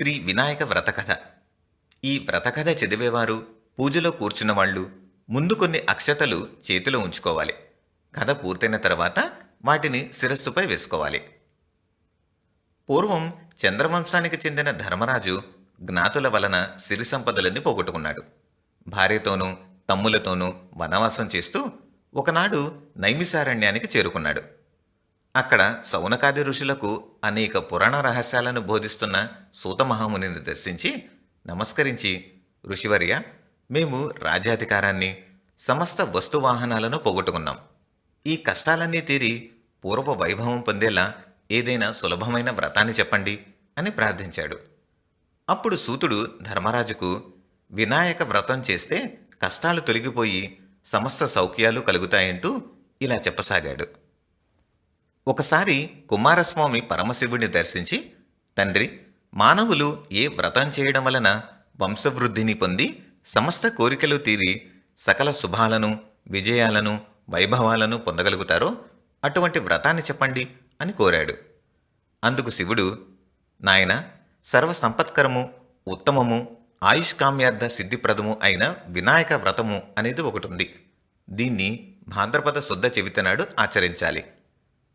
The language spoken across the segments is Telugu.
శ్రీ వినాయక వ్రతకథ. ఈ వ్రతకథ చదివేవారు పూజలో కూర్చున్న వాళ్ళు ముందు కొన్ని అక్షతలు చేతిలో ఉంచుకోవాలి. కథ పూర్తయిన తర్వాత వాటిని శిరస్సుపై వేసుకోవాలి. పూర్వం చంద్రవంశానికి చెందిన ధర్మరాజు జ్ఞాతుల వలన సిరి సంపదలన్నీ పోగొట్టుకున్నాడు. భార్యతోనూ తమ్ములతోనూ వనవాసం చేస్తూ ఒకనాడు నైమిసారణ్యానికి చేరుకున్నాడు. అక్కడ సౌనకాది ఋషులకు అనేక పురాణ రహస్యాలను బోధిస్తున్న సూతమహామునిని దర్శించి నమస్కరించి ఋషివర్య మేము రాజ్యాధికారాన్ని సమస్త వస్తువాహనాలను పోగొట్టుకున్నాం. ఈ కష్టాలన్నీ తీరి పూర్వ వైభవం పొందేలా ఏదైనా సులభమైన వ్రతాన్ని చెప్పండి అని ప్రార్థించాడు. అప్పుడు సూతుడు ధర్మరాజుకు వినాయక వ్రతం చేస్తే కష్టాలు తొలగిపోయి సమస్త సౌఖ్యాలు కలుగుతాయంటూ ఇలా చెప్పసాగాడు. ఒకసారి కుమారస్వామి పరమశివుడిని దర్శించి తండ్రి మానవులు ఏ వ్రతం చేయడం వలన వంశవృద్ధిని పొంది సమస్త కోరికలు తీరి సకల శుభాలను విజయాలను వైభవాలను పొందగలుగుతారో అటువంటి వ్రతాన్ని చెప్పండి అని కోరాడు. అందుకు శివుడు నాయన సర్వసంపత్కరము ఉత్తమము ఆయుష్కామ్యార్థ సిద్ధిప్రదము అయిన వినాయక వ్రతము అనేది ఒకటి ఉంది దీన్ని భాద్రపద శుద్ధ చెవితనాడు ఆచరించాలి.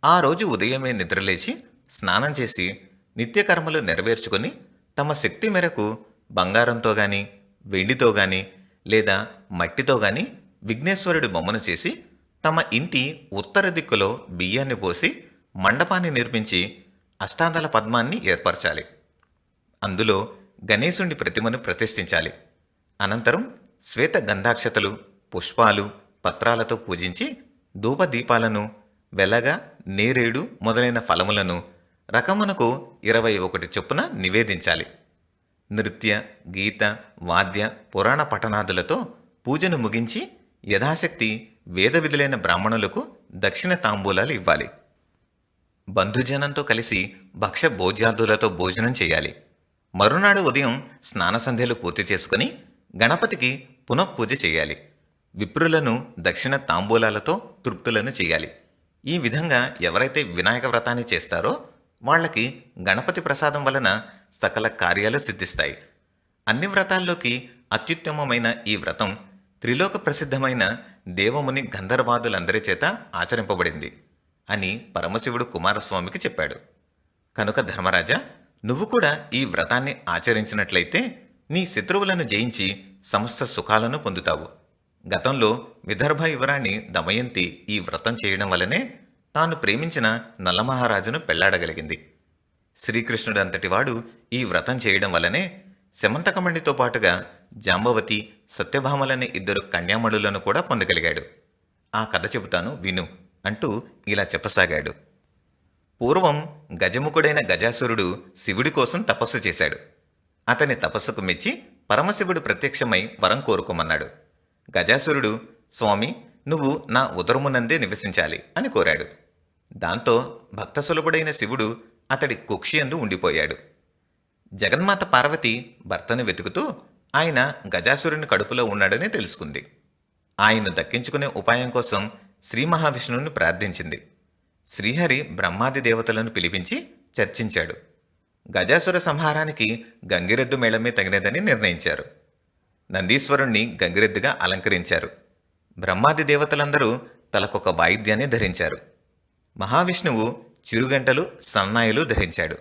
ఆ రోజు ఉదయమే నిద్రలేచి స్నానం చేసి నిత్యకర్మలు నెరవేర్చుకొని తమ శక్తి మేరకు బంగారంతో గాని వెండితో గాని లేదా మట్టితో గాని విఘ్నేశ్వరుడి బొమ్మను చేసి తమ ఇంటి ఉత్తర దిక్కులో బియ్యాన్ని పోసి మండపాన్ని నిర్మించి అష్టాందల పద్మాన్ని ఏర్పరచాలి. అందులో గణేశుని ప్రతిమను ప్రతిష్ఠించాలి. అనంతరం శ్వేత గంధాక్షతలు పుష్పాలు పత్రాలతో పూజించి ధూపదీపాలను వెలగ నేరేడు మొదలైన ఫలములను రకమునకు ఇరవై ఒకటి చొప్పున నివేదించాలి. నృత్య గీత వాద్య పురాణ పఠనాదులతో పూజను ముగించి యథాశక్తి వేద విధులైన బ్రాహ్మణులకు దక్షిణ తాంబూలాలు ఇవ్వాలి. బంధుజనంతో కలిసి భక్ష భోజ్యాదులతో భోజనం చేయాలి. మరునాడు ఉదయం స్నాన సంధ్యలు పూర్తి చేసుకుని గణపతికి పునఃపూజ చేయాలి. విప్రులను దక్షిణ తాంబూలాలతో తృప్తులను చేయాలి. ఈ విధంగా ఎవరైతే వినాయక వ్రతాన్ని చేస్తారో వాళ్ళకి గణపతి ప్రసాదం వలన సకల కార్యాలు సిద్ధిస్తాయి. అన్ని వ్రతాల్లోకి అత్యుత్తమమైన ఈ వ్రతం త్రిలోక ప్రసిద్ధమైన దేవముని గంధర్వాదులందరి చేత ఆచరింపబడింది అని పరమశివుడు కుమారస్వామికి చెప్పాడు. కనుక ధర్మరాజా నువ్వు కూడా ఈ వ్రతాన్ని ఆచరించినట్లయితే నీ శత్రువులను జయించి సమస్త సుఖాలను పొందుతావు. గతంలో విదర్భ యువరాణి దమయంతి ఈ వ్రతం చేయడం వలనే తాను ప్రేమించిన నల్లమహారాజును పెళ్ళాడగలిగింది. శ్రీకృష్ణుడంతటివాడు ఈ వ్రతం చేయడం వల్లనే శమంతకమణితో పాటుగా జాంబవతి సత్యభామలనే ఇద్దరు కన్యామణులను కూడా పొందగలిగాడు. ఆ కథ చెబుతాను విను అంటూ ఇలా చెప్పసాగాడు. పూర్వం గజముఖుడైన గజాసురుడు శివుడి కోసం తపస్సు చేశాడు. అతని తపస్సుకు మెచ్చి పరమశివుడు ప్రత్యక్షమై వరం కోరుకోమన్నాడు. గజాసురుడు స్వామి నువ్వు నా ఉదరమునందే నివసించాలి అని కోరాడు. దాంతో భక్తసులభుడైన శివుడు అతడి కుక్షియందు ఉండిపోయాడు. జగన్మాత పార్వతి భర్తను వెతుకుతూ ఆయన గజాసురుని కడుపులో ఉన్నాడని తెలుసుకుంది. ఆయన దక్కించుకునే ఉపాయం కోసం శ్రీ మహావిష్ణువుని ప్రార్థించింది. శ్రీహరి బ్రహ్మాది దేవతలను పిలిపించి చర్చించాడు. గజాసుర సంహారానికి గంగిరెద్దు మేళమే తగినదని నిర్ణయించారు. నందీశ్వరుణ్ణి గంగిరెద్దుగా అలంకరించారు. బ్రహ్మాది దేవతలందరూ తలకొక వాయిద్యాన్ని ధరించారు. మహావిష్ణువు చిరుగంటలు సన్నాయిలు ధరించాడు.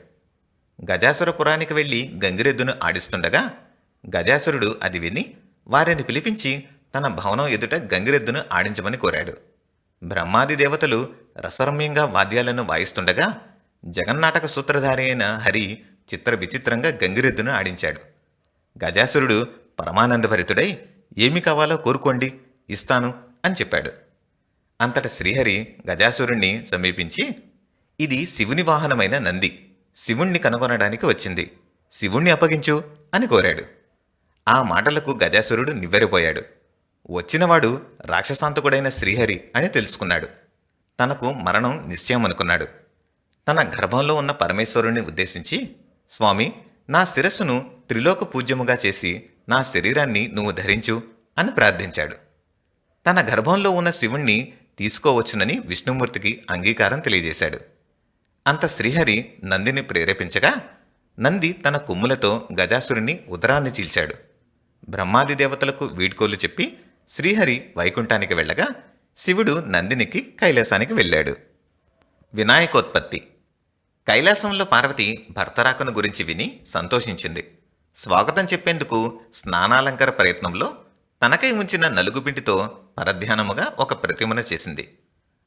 గజాసురపురానికి వెళ్ళి గంగిరెద్దును ఆడిస్తుండగా గజాసురుడు అది విని వారిని పిలిపించి తన భవనం ఎదుట గంగిరెద్దును ఆడించమని కోరాడు. బ్రహ్మాది దేవతలు రసరమ్యంగా వాద్యాలను వాయిస్తుండగా జగన్నాటక సూత్రధారి అయిన హరి చిత్ర విచిత్రంగా గంగిరెద్దును ఆడించాడు. గజాసురుడు పరమానందభరితుడై ఏమి కావాలో కోరుకోండి ఇస్తాను అని చెప్పాడు. అంతట శ్రీహరి గజాసురుణ్ణి సమీపించి ఇది శివుని వాహనమైన నంది. శివుణ్ణి కనుగొనడానికి వచ్చింది. శివుణ్ణి అప్పగించు అని కోరాడు. ఆ మాటలకు గజాసురుడు నివ్వెరపోయాడు. వచ్చినవాడు రాక్షసాంతకుడైన శ్రీహరి అని తెలుసుకున్నాడు. తనకు మరణం నిశ్చయం అనుకున్నాడు తన గర్భంలో ఉన్న పరమేశ్వరుణ్ణి ఉద్దేశించి స్వామి నా శిరస్సును త్రిలోక పూజ్యముగా చేసి నా శరీరాన్ని నువ్వు ధరించు అని ప్రార్థించాడు. తన గర్భంలో ఉన్న శివుణ్ణి తీసుకోవచ్చునని విష్ణుమూర్తికి అంగీకారం తెలియజేశాడు. అంత శ్రీహరి నందిని ప్రేరేపించగా నంది తన కొమ్ములతో గజాసురుని ఉదరాన్ని చీల్చాడు. బ్రహ్మాది దేవతలకు వీడ్కోలు చెప్పి శ్రీహరి వైకుంఠానికి వెళ్ళగా శివుడు నందినికి కైలాసానికి వెళ్ళాడు. వినాయకోత్పత్తి. కైలాసంలో పార్వతి భర్తరాకను గురించి విని సంతోషించింది. స్వాగతం చెప్పేందుకు స్నానాలంకార ప్రయత్నంలో తనకై ఉంచిన నలుగుపింటితో పరధ్యానముగా ఒక ప్రతిమను చేసింది.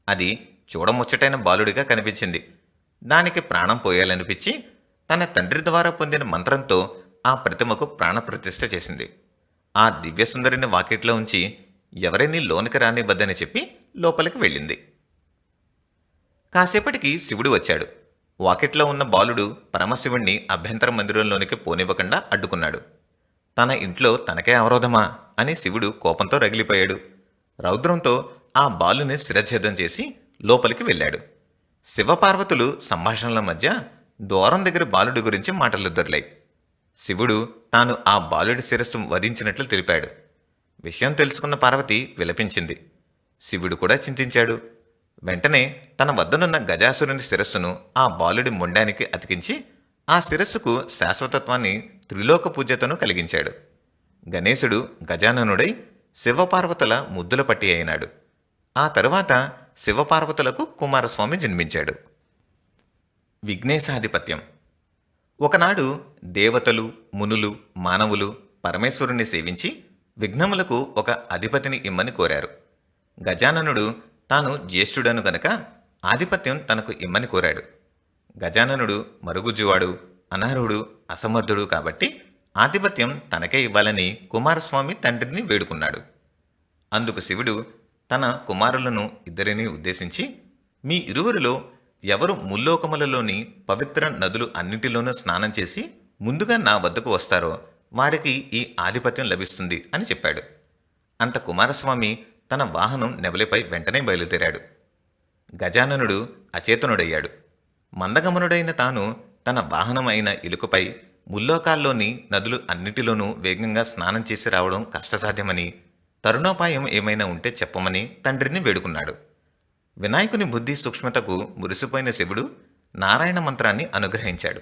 అది చూడముచ్చటైన బాలుడిగా కనిపించింది. దానికి ప్రాణం పోయాలనిపించి తన తండ్రి ద్వారా పొందిన మంత్రంతో ఆ ప్రతిమకు ప్రాణప్రతిష్ఠ చేసింది. ఆ దివ్యసుందరిని వాకిట్లో ఉంచి ఎవరిని లోనికి రానివ్వద్దని చెప్పి లోపలికి వెళ్ళింది. కాసేపటికి శివుడు వచ్చాడు. వాకిట్లో ఉన్న బాలుడు పరమశివుణ్ణి అభ్యంతర మందిరంలోనికి పోనివ్వకుండా అడ్డుకున్నాడు. తన ఇంట్లో తనకే అవరోధమా అని శివుడు కోపంతో రగిలిపోయాడు. రౌద్రంతో ఆ బాలుని శిరఛేదం చేసి లోపలికి వెళ్ళాడు. శివపార్వతులు సంభాషణల మధ్య దూరం దగ్గర బాలుడి గురించి మాటలు దొరిలాయి. శివుడు తాను ఆ బాలుడి శిరస్సు వధించినట్లు తెలిపాడు. విషయం తెలుసుకున్న పార్వతి విలపించింది. శివుడు కూడా చింతించాడు. వెంటనే తన వద్దనున్న గజాసురుని శిరస్సును ఆ బాలుడి మొండానికి అతికించి ఆ శిరస్సుకు శాశ్వతత్వాన్ని త్రిలోక పూజతను కలిగించాడు. గణేశుడు గజాననుడై శివపార్వతుల ముద్దుల పట్టి అయినాడు. ఆ తరువాత శివపార్వతులకు కుమారస్వామి జన్మించాడు. విఘ్నేశాధిపత్యం. ఒకనాడు దేవతలు మునులు మానవులు పరమేశ్వరుణ్ణి సేవించి విఘ్నములకు ఒక అధిపతిని ఇమ్మని కోరారు. గజాననుడు తాను జ్యేష్ఠుడను గనక ఆధిపత్యం తనకు ఇమ్మని కోరాడు. గజాననుడు మరుగుజ్జువాడు అనర్హుడు అసమర్థుడు కాబట్టి ఆధిపత్యం తనకే ఇవ్వాలని కుమారస్వామి తండ్రిని వేడుకున్నాడు. అందుకు శివుడు తన కుమారులను ఇద్దరిని ఉద్దేశించి మీ ఇరువురిలో ఎవరు ముల్లోకములలోని పవిత్ర నదులు అన్నిటిలోనూ స్నానం చేసి ముందుగా నా వద్దకు వస్తారో వారికి ఈ ఆధిపత్యం లభిస్తుంది అని చెప్పాడు. అంత కుమారస్వామి తన వాహనం నెవలిపై వెంటనే బయలుదేరాడు. గజాననుడు అచేతనుడయ్యాడు. మందగమనుడైన తాను తన వాహనం అయిన ఇలుకపై ముల్లోకాల్లోని నదులు అన్నిటిలోనూ వేగంగా స్నానం చేసి రావడం కష్టసాధ్యమని తరుణోపాయం ఏమైనా ఉంటే చెప్పమని తండ్రిని వేడుకున్నాడు. వినాయకుని బుద్ధి సూక్ష్మతకు మురిసిపోయిన శివుడు నారాయణ మంత్రాన్ని అనుగ్రహించాడు.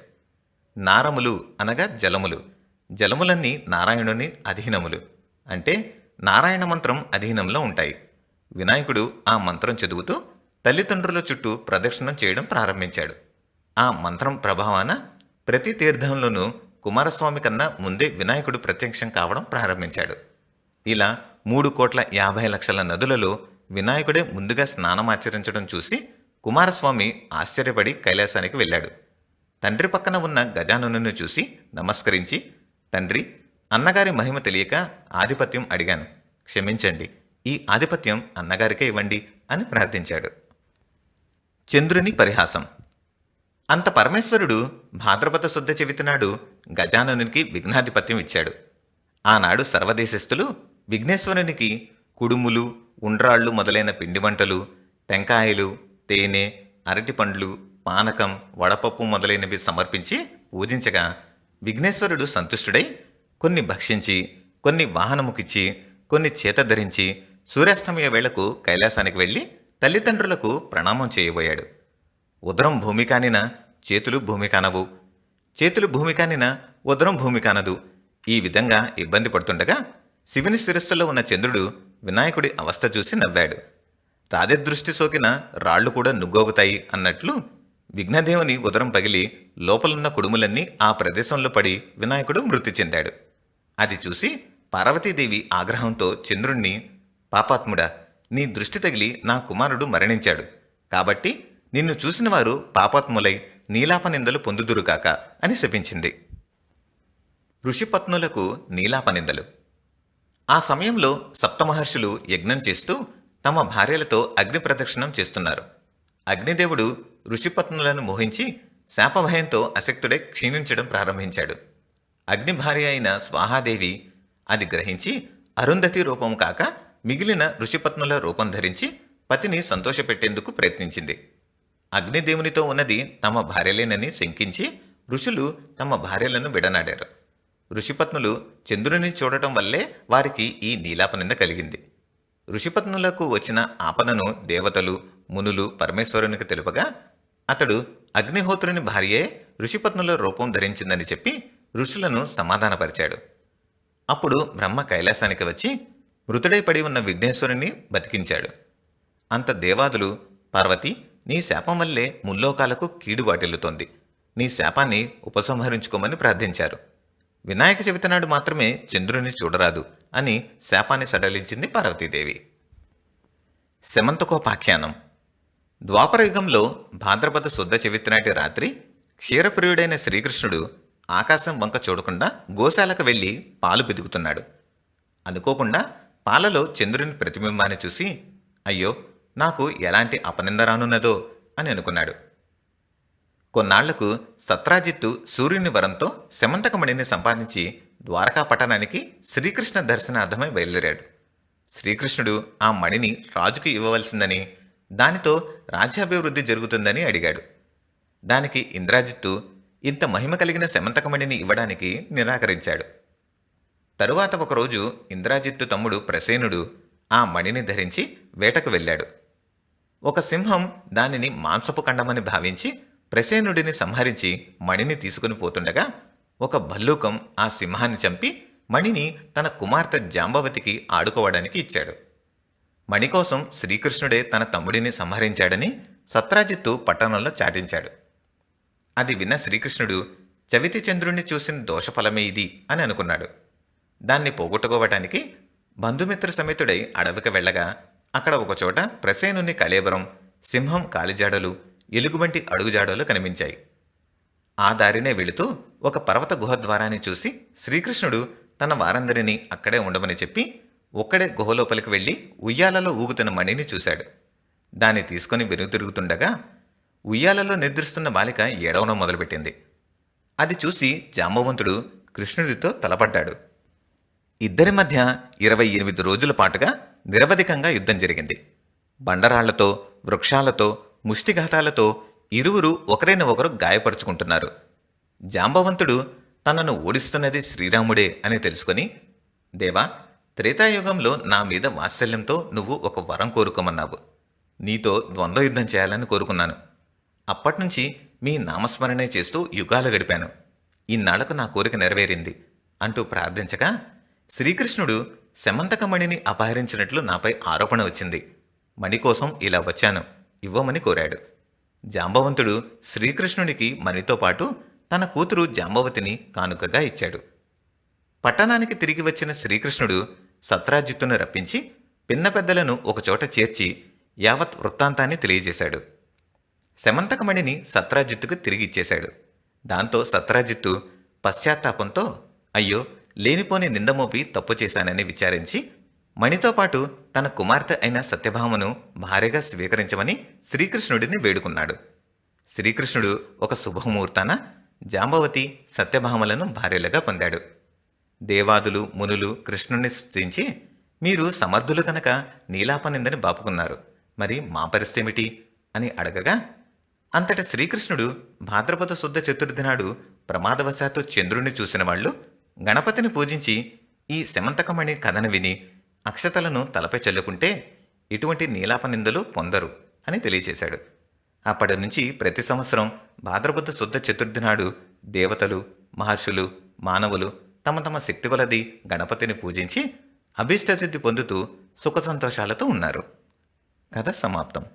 నారములు అనగా జలములు. జలములన్నీ నారాయణుని అధీనములు. అంటే నారాయణ మంత్రం అధీనంలో ఉంటాయి. వినాయకుడు ఆ మంత్రం చదువుతూ తల్లిదండ్రుల చుట్టూ ప్రదక్షిణం చేయడం ప్రారంభించాడు. ఆ మంత్రం ప్రభావాన ప్రతి తీర్థంలోనూ కుమారస్వామి కన్నా ముందే వినాయకుడు ప్రత్యక్షం కావడం ప్రారంభించాడు. ఇలా మూడు కోట్ల యాభై లక్షల నదులలో వినాయకుడే ముందుగా స్నానమాచరించడం చూసి కుమారస్వామి ఆశ్చర్యపడి కైలాసానికి వెళ్ళాడు. తండ్రి పక్కన ఉన్న గజాననుని చూసి నమస్కరించి తండ్రి అన్నగారి మహిమ తెలియక ఆధిపత్యం అడిగాను. క్షమించండి ఈ ఆధిపత్యం అన్నగారికే ఇవ్వండి అని ప్రార్థించాడు. చంద్రుని పరిహాసం. అంత పరమేశ్వరుడు భాద్రపద శుద్ధ చెవితి గజాననునికి విఘ్నాధిపత్యం ఇచ్చాడు. ఆనాడు సర్వదేశస్థులు విఘ్నేశ్వరునికి కుడుములు ఉండ్రాళ్ళు మొదలైన పిండి వంటలు టెంకాయలు తేనె అరటిపండ్లు పానకం వడపప్పు మొదలైనవి సమర్పించి పూజించగా విఘ్నేశ్వరుడు సంతుష్టుడై కొన్ని భక్షించి కొన్ని వాహనముకిచ్చి కొన్ని చేత ధరించి సూర్యాస్తమయ వేళకు కైలాసానికి వెళ్ళి తల్లిదండ్రులకు ప్రణామం చేయబోయాడు. ఉదరం భూమి కానిన చేతులు భూమి కానవు చేతులు భూమి కానిన ఉదరం భూమి కానదు ఈ విధంగా ఇబ్బంది పడుతుండగా శివుని శిరస్సులో ఉన్న చంద్రుడు వినాయకుడి అవస్థ చూసి నవ్వాడు. రాజదృష్టి సోకిన రాళ్ళు కూడా నుగ్గోగుతాయి అన్నట్లు విఘ్నదేవుని ఉదరం పగిలి లోపలున్న కుడుములన్నీ ఆ ప్రదేశంలో పడి వినాయకుడు మృతి చెందాడు. అది చూసి పార్వతీదేవి ఆగ్రహంతో చంద్రుణ్ణి పాపాత్ముడా నీ దృష్టి తగిలి నా కుమారుడు మరణించాడు. కాబట్టి నిన్ను చూసిన వారు పాపాత్ములై నీలాపనిందలు పొందుదురుగాక అని శపించింది. ఋషిపత్నులకు నీలాపనిందలు ఆ సమయంలో సప్తమహర్షులు యజ్ఞం చేస్తూ తమ భార్యలతో అగ్ని ప్రదక్షిణం చేస్తున్నారు. అగ్నిదేవుడు ఋషిపత్నులను మోహించి శాపభయంతో అసక్తుడే క్షీణించడం ప్రారంభించాడు. అగ్ని భార్య అయిన స్వాహాదేవి అది గ్రహించి అరుంధతి రూపం కాక మిగిలిన ఋషిపత్నుల రూపం ధరించి పతిని సంతోషపెట్టేందుకు ప్రయత్నించింది. అగ్నిదేవునితో ఉన్నది తమ భార్యలేనని శంకించి ఋషులు తమ భార్యలను విడనాడారు. ఋషిపత్నులు చంద్రుని చూడటం వల్లే వారికి ఈ నీలాపనింద కలిగింది. ఋషిపత్నులకు వచ్చిన ఆపదను దేవతలు మునులు పరమేశ్వరునికి తెలుపగా అతడు అగ్నిహోత్రుని భార్యే ఋషిపత్నుల రూపం ధరించిందని చెప్పి ఋషులను సమాధానపరిచాడు. అప్పుడు బ్రహ్మ కైలాసానికి వచ్చి మృతుడై పడి ఉన్న విఘ్నేశ్వరుని బతికించాడు. అంత దేవాదులు పార్వతి నీ శాపం వల్లే ముల్లోకాలకు కీడు వాటిల్లుతోంది. నీ శాపాన్ని ఉపసంహరించుకోమని ప్రార్థించారు. వినాయక చవితి నాడు మాత్రమే చంద్రుని చూడరాదు అని శాపాన్ని సడలించింది పార్వతీదేవి. శమంతకోపాఖ్యానం. ద్వాపరయుగంలో భాద్రపద శుద్ధ చవితి నాటి రాత్రి క్షీరప్రియుడైన శ్రీకృష్ణుడు ఆకాశం వంక చూడకుండా గోశాలకు వెళ్ళి పాలు పెదుగుతున్నాడు అనుకోకుండా పాలలో చంద్రుని ప్రతిబింబాన్ని చూసి అయ్యో నాకు ఎలాంటి అపనింద రానున్నదో అని అనుకున్నాడు. కొన్నాళ్ళకు సత్రాజిత్తు సూర్యుని వరంతో శమంతకమణిని సంపాదించి ద్వారకా పట్టణానికి శ్రీకృష్ణ దర్శనార్థమై బయలుదేరాడు. శ్రీకృష్ణుడు ఆ మణిని రాజుకు ఇవ్వవలసిందని దానితో రాజ్యాభివృద్ధి జరుగుతుందని అడిగాడు. దానికి ఇంద్రాజిత్తు ఇంత మహిమ కలిగిన శమంతకమణిని ఇవ్వడానికి నిరాకరించాడు. తరువాత ఒకరోజు ఇంద్రాజిత్తు తమ్ముడు ప్రసేనుడు ఆ మణిని ధరించి వేటకు వెళ్ళాడు. ఒక సింహం దానిని మాంసపు ఖండమని భావించి ప్రసేనుడిని సంహరించి మణిని తీసుకుని పోతుండగా ఒక భల్లూకం ఆ సింహాన్ని చంపి మణిని తన కుమార్తె జాంబవతికి ఆడుకోవడానికి ఇచ్చాడు. మణి కోసం శ్రీకృష్ణుడే తన తమ్ముడిని సంహరించాడని సత్రాజిత్తు పట్టణంలో చాటించాడు. అది విన్న శ్రీకృష్ణుడు చవితి చంద్రుణ్ణి చూసిన దోషఫలమే ఇది అని అనుకున్నాడు. దాన్ని పోగొట్టుకోవటానికి బంధుమిత్ర సమేతుడై అడవికి వెళ్ళగా అక్కడ ఒకచోట ప్రసేనుని కళేబరం సింహం కాలిజాడలు ఎలుగుబంటి అడుగుజాడలు కనిపించాయి. ఆ దారినే వెళుతూ ఒక పర్వత గుహ ద్వారాన్ని చూసి శ్రీకృష్ణుడు తన వారందరినీ అక్కడే ఉండమని చెప్పి ఒక్కడే గుహలోపలికి వెళ్ళి ఉయ్యాలలో ఊగుతున్న మణిని చూశాడు. దాన్ని తీసుకొని వెనుతిరుగుతుండగా ఉయ్యాలలో నిద్రిస్తున్న బాలిక ఏడవడం మొదలుపెట్టింది. అది చూసి జాంబవంతుడు కృష్ణుడితో తలపడ్డాడు. ఇద్దరి మధ్య ఇరవై ఎనిమిది రోజుల పాటుగా నిరవధికంగా యుద్ధం జరిగింది. బండరాళ్ళతో వృక్షాలతో ముష్టిఘాతాలతో ఇరువురు ఒకరిని ఒకరు గాయపరుచుకుంటున్నారు. జాంబవంతుడు తనను ఓడిస్తున్నది శ్రీరాముడే అని తెలుసుకొని దేవా త్రేతాయుగంలో నా మీద వాత్సల్యంతో నువ్వు ఒక వరం కోరుకోమన్నావు. నీతో ద్వంద్వ యుద్ధం చేయాలని కోరుకున్నాను. అప్పట్నుంచి మీ నామస్మరణే చేస్తూ యుగాలు గడిపాను. ఇన్నాళ్ళకు నా కోరిక నెరవేరింది అంటూ ప్రార్థించగా శ్రీకృష్ణుడు శమంతకమణిని అపహరించినట్లు నాపై ఆరోపణ వచ్చింది. మణి కోసం ఇలా వచ్చాను ఇవ్వమని కోరాడు. జాంబవంతుడు శ్రీకృష్ణునికి మణితో పాటు తన కూతురు జాంబవతిని కానుకగా ఇచ్చాడు. పట్టణానికి తిరిగి వచ్చిన శ్రీకృష్ణుడు సత్రాజిత్తును రప్పించి పిన్న పెద్దలను ఒకచోట చేర్చి యావత్ వృత్తాంతాన్ని తెలియజేశాడు. శమంతకమణిని సత్రాజిత్తుకు తిరిగి ఇచ్చేశాడు. దాంతో సత్రాజిత్తు పశ్చాత్తాపంతో అయ్యో లేనిపోని నిందమోపి తప్పు చేశానని విచారించి మణితో పాటు తన కుమార్తె అయిన సత్యభామను భార్యగా స్వీకరించమని శ్రీకృష్ణుడిని వేడుకున్నాడు. శ్రీకృష్ణుడు ఒక శుభముహూర్తాన జాంబవతి సత్యభామలను భార్యలుగా పొందాడు. దేవాదులు మునులు కృష్ణుణ్ణి స్థుతించి మీరు సమర్థులు కనుక నీలాపనిందని బాపుకున్నారు మరి మా పరిస్థితి అని అడగగా అంతట శ్రీకృష్ణుడు భాద్రపద శుద్ధ చతుర్థి నాడు ప్రమాదవశాత్తు చంద్రుణ్ణి చూసిన వాళ్ళు గణపతిని పూజించి ఈ శమంతకమణి కథను విని అక్షతలను తలపై చల్లుకుంటే ఇటువంటి నీలాప నిందలు పొందరు అని తెలియచేశాడు. అప్పటి నుంచి ప్రతి సంవత్సరం భాద్రపద శుద్ధ చతుర్థి నాడు దేవతలు మహర్షులు మానవులు తమ తమ శక్తి కొలది గణపతిని పూజించి అభీష్టసిద్ధి పొందుతూ సుఖ సంతోషాలతో ఉన్నారు. కథ సమాప్తం.